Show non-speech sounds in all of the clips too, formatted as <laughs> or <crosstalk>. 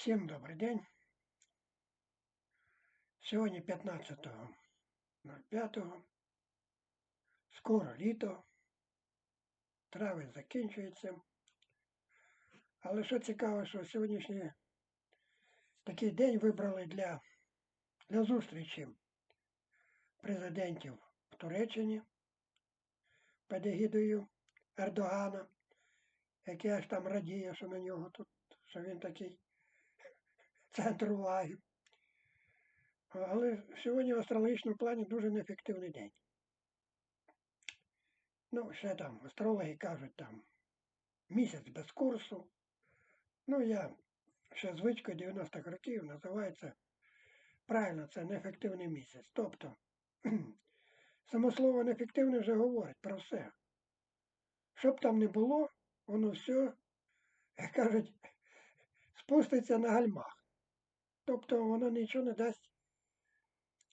Всім добрий день. Сьогодні 15.05. Скоро літо. Травень закінчується. Але що цікаво, що сьогоднішній такий день вибрали для, для зустрічі президентів в Туреччині під егідою Ердогана, який аж там радіє, що на нього тут, що він такий центр уваги. Але сьогодні в астрологічному плані дуже неефективний день. Ну, ще там астрологи кажуть там місяць без курсу. Ну, я ще звичкою 90-х років називається правильно, це неефективний місяць. Тобто, <clears throat> само слово неефективне вже говорить про все. Що б там не було, воно все, як кажуть, спуститься на гальмах. Тобто воно нічого не дасть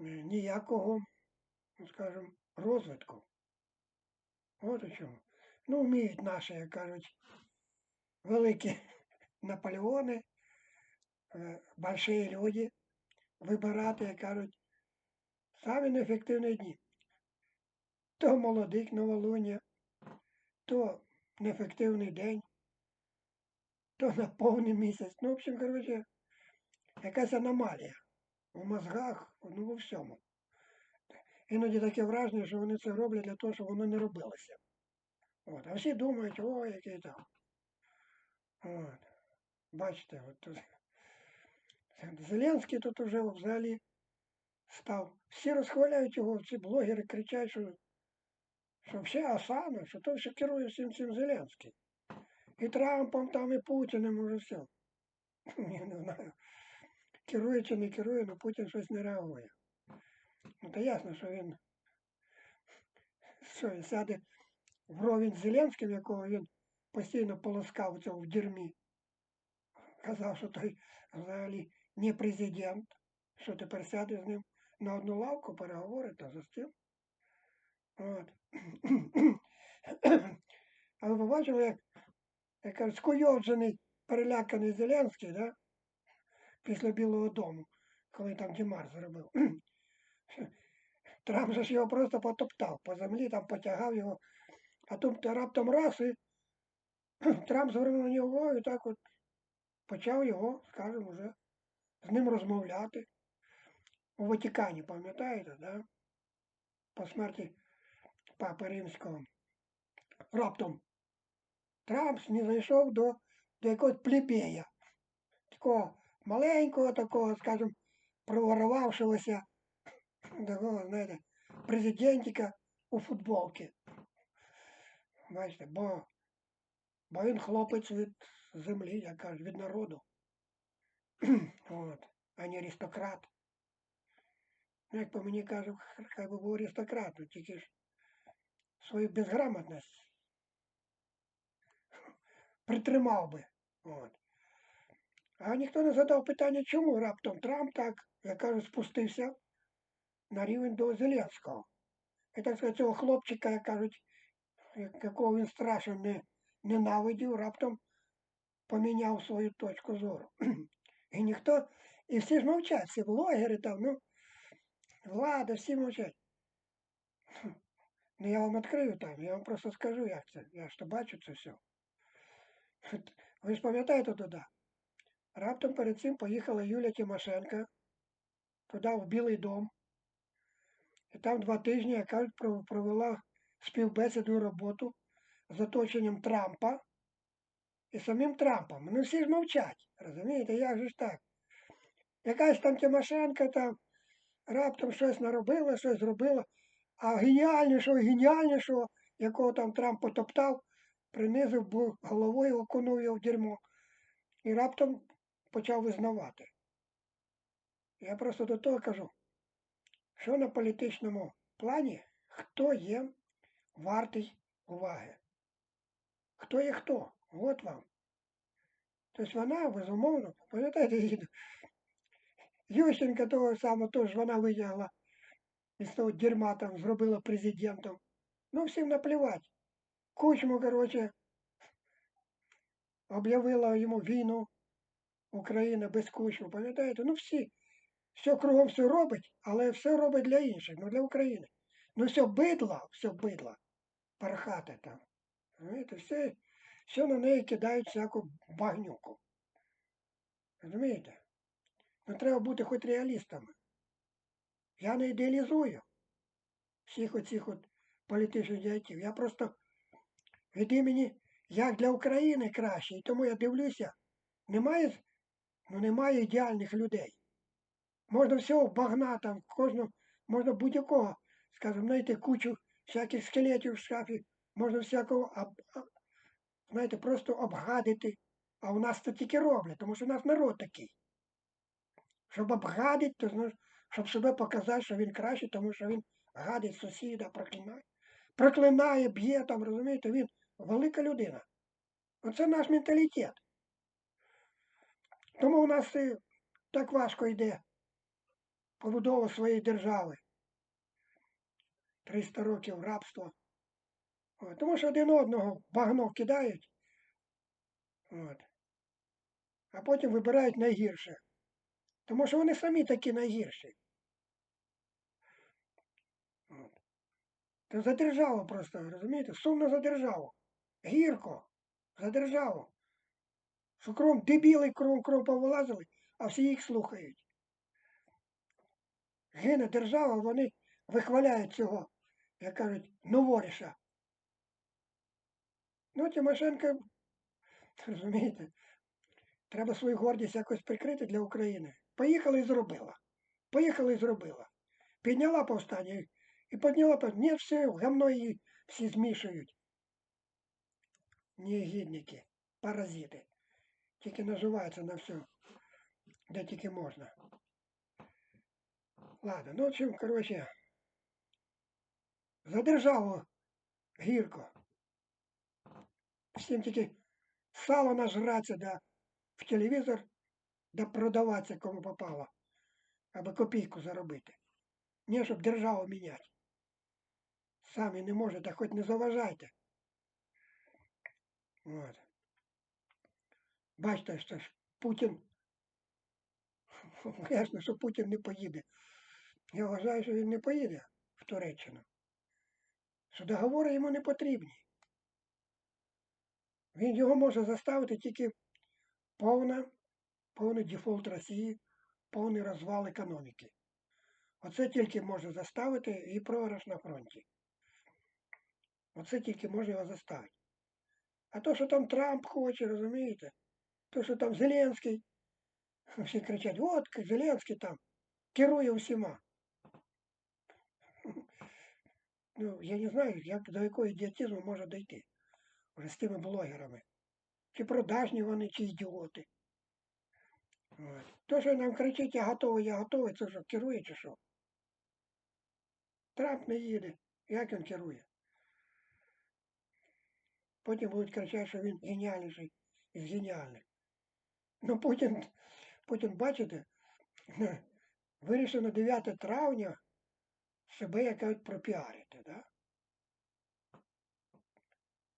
е, ніякого, ну, скажімо, розвитку. От у чому. Ну, вміють наші, як кажуть, великі <laughs> Наполеони, е, больші люди вибирати, як кажуть, самі неефективні дні. То молодик новолуння, то неефективний день, то на повний місяць. Ну, в общем, коротше, якась аномалія у мозгах, ну у всьому. Іноді таке враження, що вони це роблять для того, щоб воно не робилося. От. А всі думають, о, який там. От. Бачите, от тут. Зеленський тут уже взагалі став. Всі розхваляють його, всі блогери кричать, що що все Асана, що то все керує всім цим Зеленський. І Трампом там, і Путіним уже все. <laughs> Я не знаю. Керує чи не керує, але Путін щось не реагує. Ну, то ясно, що він що сяде в ровень з Зеленським, якого він постійно полоскав у цьому в дерьмі. Казав, що той взагалі не президент, що тепер сяде з ним на одну лавку, переговорить та за стіл. От. А ви побачили, як, як кажуть, скуйовджений, переляканий Зеленський, да? Після Білого дому, коли там Дімар зробив. <clears throat> Трамп же ж його просто потоптав по землі, там потягав його, а тут раптом раз і <clears throat> Трамп звернув на нього і так от почав його, скажімо, вже з ним розмовляти. У Ватикані, пам'ятаєте, да? по смерті Папи Римського. Раптом Трамп не зайшов до, до якогось плебея, такого маленького такого, скажімо, проворувавшогося <clears throat> такого, знаєте, президентика у футболці. Бачите, бо, бо він хлопець від землі, як кажуть, від народу. <clears throat> От, а не аристократ. Ну, як по мені кажуть, хай би був аристократ, тільки ж свою безграмотність <laughs> притримав би. От. А ніхто не задав питання, чому раптом Трамп так, як кажуть, спустився на рівень до Зеленського. І так сказати, цього хлопчика, як кажуть, якого він страшно не, ненавидів, раптом поміняв свою точку зору. І ніхто, і всі ж мовчать, всі блогери там, ну, влада, всі мовчать. Ну я вам відкрию там, я вам просто скажу, як це. Я ж то бачу це все. Ви ж пам'ятаєте туди? Раптом перед цим поїхала Юля Тимошенко туди, в Білий дом. І там два тижні, як кажуть, провела співбесіду і роботу з оточенням Трампа і самим Трампом. Ну всі ж мовчать. Розумієте, як же ж так? Якась там Тимошенко там раптом щось наробила, щось зробила, а геніальнішого, геніальнішого, якого там Трамп потоптав, принизив був головою, окунув його в дерьмо. І раптом почав визнавати. Я просто до того кажу, що на політичному плані хто є вартий уваги. Хто є хто? От вам. Тобто вона, безумовно, пам'ятаєте, Ющенка того самого теж вона витягла із того дерьма там зробила президентом. Ну, всім наплівати. Кучму, коротше, об'явила йому війну Україна без кучми, пам'ятаєте? Ну всі, все кругом все робить, але все робить для інших, ну для України. Ну все бидло, все бидло, пархати там. Розумієте, все, все на неї кидають всяку багнюку. Розумієте? Ну треба бути хоч реалістами. Я не ідеалізую всіх оцих от політичних діячів. Я просто від імені як для України краще. І тому я дивлюся, немає, ну, немає ідеальних людей. Можна всього багна там, кожного, можна будь-якого, скажімо, знайти кучу всяких скелетів в шафі, можна всякого, знаєте, просто обгадити. А у нас це тільки роблять, тому що у нас народ такий. Щоб обгадити, то знаєш, щоб себе показати, що він кращий, тому що він гадить сусіда, проклинає. Проклинає, б'є там, розумієте, він велика людина. Оце наш менталітет. Тому у нас і так важко йде побудова своєї держави. 300 років рабства. От. Тому що один одного багно кидають. От. А потім вибирають найгірше. Тому що вони самі такі найгірші. От. Це за державу просто, розумієте? Сумно за державу. Гірко за державу. Що кром дебіли кром кром повилазили, а всі їх слухають. Гине держава, вони вихваляють цього, як кажуть, новоріша. Ну, Тимошенко, <laughs> розумієте, треба свою гордість якось прикрити для України. Поїхала і зробила. Поїхала і зробила. Підняла повстання і- підняла повстання. Ні, все, гамно її всі змішують. Негідники, паразити. Тільки наживаються на все, де тільки можна. Ладно, ну в общем, короче, за державу гірко. Всім тільки сало нажратися, да в телевізор, да продаватися кому попало, аби копійку заробити. Не, щоб державу міняти. Самі не можете, хоч не заважайте. От. Бачите, що ж Путін. <laughs> Ясно, що Путін не поїде. Я вважаю, що він не поїде в Туреччину. Що договори йому не потрібні. Він його може заставити тільки повна, повний дефолт Росії, повний розвал економіки. Оце тільки може заставити і програш на фронті. Оце тільки може його заставити. А то, що там Трамп хоче, розумієте? То, що там Зеленський, <laughs> всі кричать, от Зеленський там керує всіма. <laughs> Ну, я не знаю, як, до якого ідіотизму може дійти. Вже з тими блогерами. Чи продажні вони, чи ідіоти. От. То, що нам кричить, я готовий, я готовий, це що, керує чи що? Трамп не їде. Як він керує? Потім будуть кричати, що він геніальніший із геніальних. Ну Путін, Путін, бачите, вирішив на 9 травня себе якось пропіарити. Да?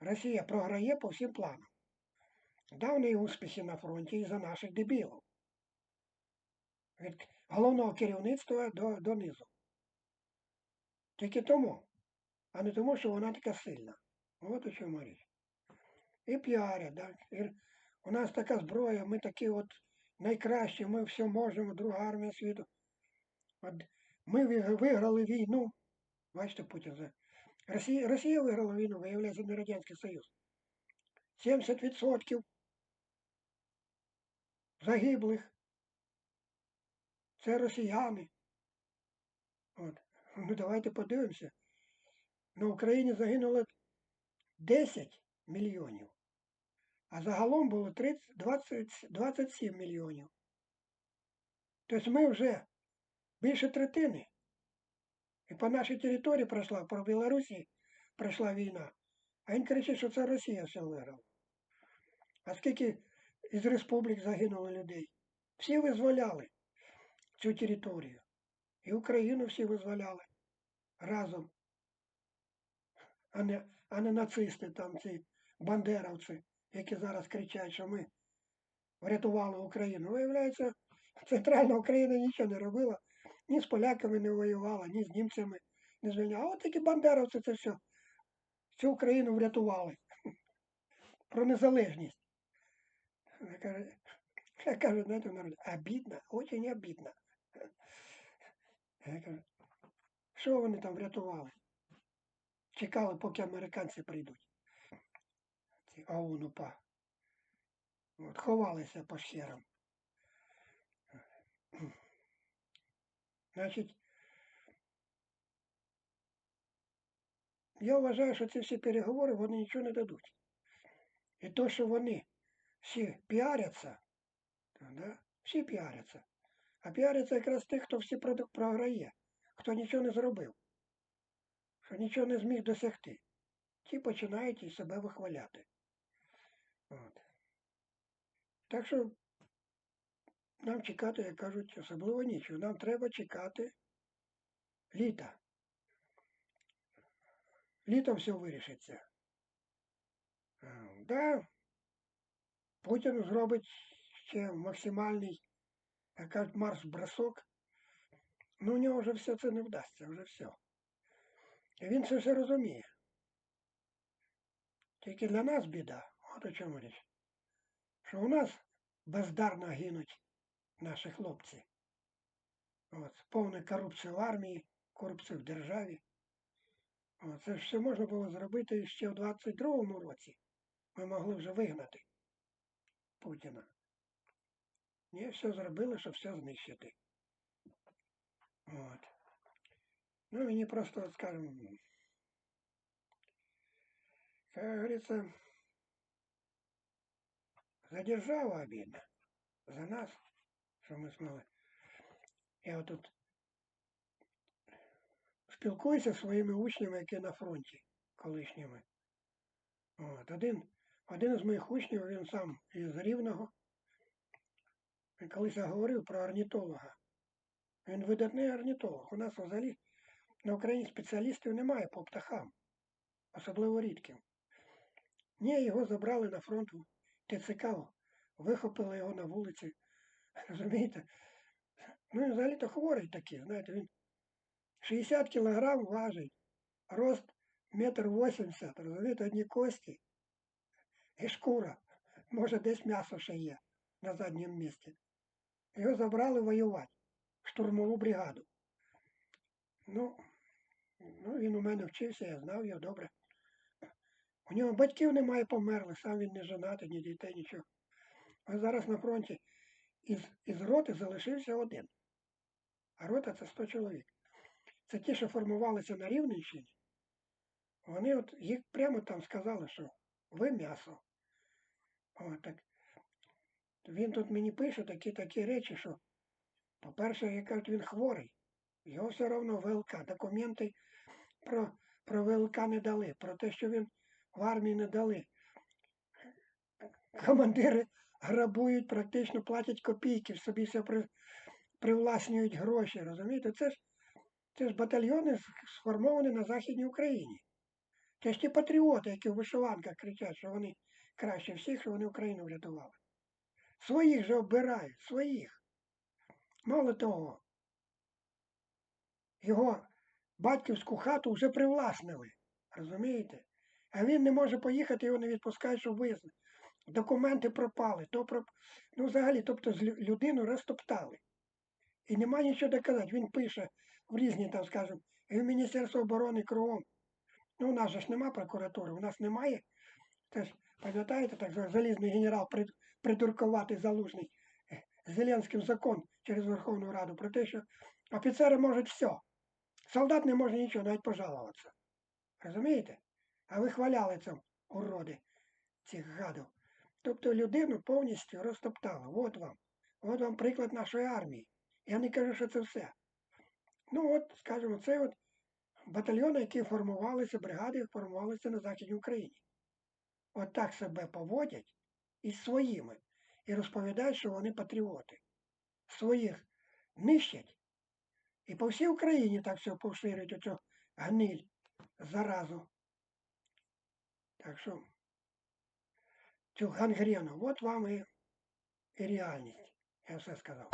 Росія програє по всім планам. Да, в успіхи на фронті і за наших дебілів. Від головного керівництва до, до низу. Тільки тому, а не тому, що вона така сильна. От у чому річ. І піарять, да? У нас така зброя, ми такі от найкращі, ми все можемо, друга армія світу. От ми виграли війну. Бачите, Путін за. Росія, Росія виграла війну, виявляється, не Радянський Союз. 70% загиблих. Це росіяни. От. Ну давайте подивимося. На Україні загинуло 10 мільйонів, а загалом було 30, 20, 27 мільйонів. Тобто ми вже більше третини. І по нашій території пройшла, по Білорусі пройшла війна. А він кричить, що це Росія все виграла. А скільки із республік загинуло людей? Всі визволяли цю територію. І Україну всі визволяли разом. А не, а не нацисти там, ці бандеровці, які зараз кричать, що ми врятували Україну. Виявляється, центральна Україна нічого не робила, ні з поляками не воювала, ні з німцями не звільняла. А от такі бандеровці це все. Цю Україну врятували. Про незалежність. Я кажу, знаєте, народ, обідно, очень обідно. Я кажу, що вони там врятували? Чекали, поки американці прийдуть. Ці ОУН УПА. От, ховалися по щерам. Значить, я вважаю, що ці всі переговори вони нічого не дадуть. І то, що вони всі піаряться, да? всі піаряться. А піаряться якраз тих, хто всі програє, хто нічого не зробив, що нічого не зміг досягти. Ті починають і себе вихваляти. От. Так що нам чекати, як кажуть, особливо нічого. Нам треба чекати літа. Літом все вирішиться. Е, Да, Путін зробить ще максимальний, як кажуть, марш-бросок. Ну, у нього вже все це не вдасться, вже все. І він це все розуміє. Тільки для нас біда, от о чому річ. Що у нас бездарно гинуть наші хлопці. От, повна корупція в армії, корупція в державі. От, це ж все можна було зробити ще в 22-му році. Ми могли вже вигнати Путіна. Ні, все зробили, щоб все знищити. От. Ну, мені просто, от, скажем, как говорится, за державу обидно. За нас, що ми змогли. Я тут спілкуюся зі своїми учнями, які на фронті колишніми. От, один, один з моїх учнів, він сам із Рівного. Він колись я говорив про орнітолога. Він видатний орнітолог. У нас взагалі на Україні спеціалістів немає по птахам, особливо рідким. Ні, його забрали на фронт ТЦК, вихопили його на вулиці. <laughs> Розумієте? Ну він взагалі-то хворий такий, знаєте, він 60 кілограм важить, рост метр вісімдесят, розумієте, одні кості і шкура. Може, десь м'ясо ще є на задньому місці. Його забрали воювати в штурмову бригаду. Ну, ну, він у мене вчився, я знав його добре. У нього батьків немає, померли, сам він не женатий, ні дітей, нічого. А зараз на фронті із, із роти залишився один. А рота це 100 чоловік. Це ті, що формувалися на Рівненщині. Вони от їх прямо там сказали, що ви м'ясо. О, так. Він тут мені пише такі такі речі, що, по-перше, як кажуть, він хворий. Його все одно ВЛК. Документи про, про ВЛК не дали, про те, що він в армії не дали. Командири грабують, практично платять копійки, собі все при, привласнюють гроші. Розумієте? Це ж, це ж батальйони сформовані на Західній Україні. Це ж ті патріоти, які в вишиванках кричать, що вони краще всіх, що вони Україну врятували. Своїх же обирають, своїх. Мало того, його батьківську хату вже привласнили. Розумієте? А він не може поїхати, його не відпускають, щоб визнати. Документи пропали, то проп... ну взагалі, тобто людину розтоптали. І нема нічого доказати. Він пише в різні, там, скажімо, і в Міністерство оборони кругом. Ну, у нас же ж нема прокуратури, у нас немає. Це ж, пам'ятаєте, так залізний генерал прид- придуркуватий залужний е, Зеленським закон через Верховну Раду про те, що офіцери можуть все. Солдат не може нічого, навіть пожалуватися. Розумієте? А ви хваляли це уроди цих гадів. Тобто людину повністю розтоптали. От вам. От вам приклад нашої армії. Я не кажу, що це все. Ну от, скажімо, це от батальйони, які формувалися, бригади, формувалися на Західній Україні. От так себе поводять із своїми і розповідають, що вони патріоти. Своїх нищать. І по всій Україні так все поширюють оцю гниль, заразу. Так що цю гангрену, от вам і, і реальність. Я все сказав.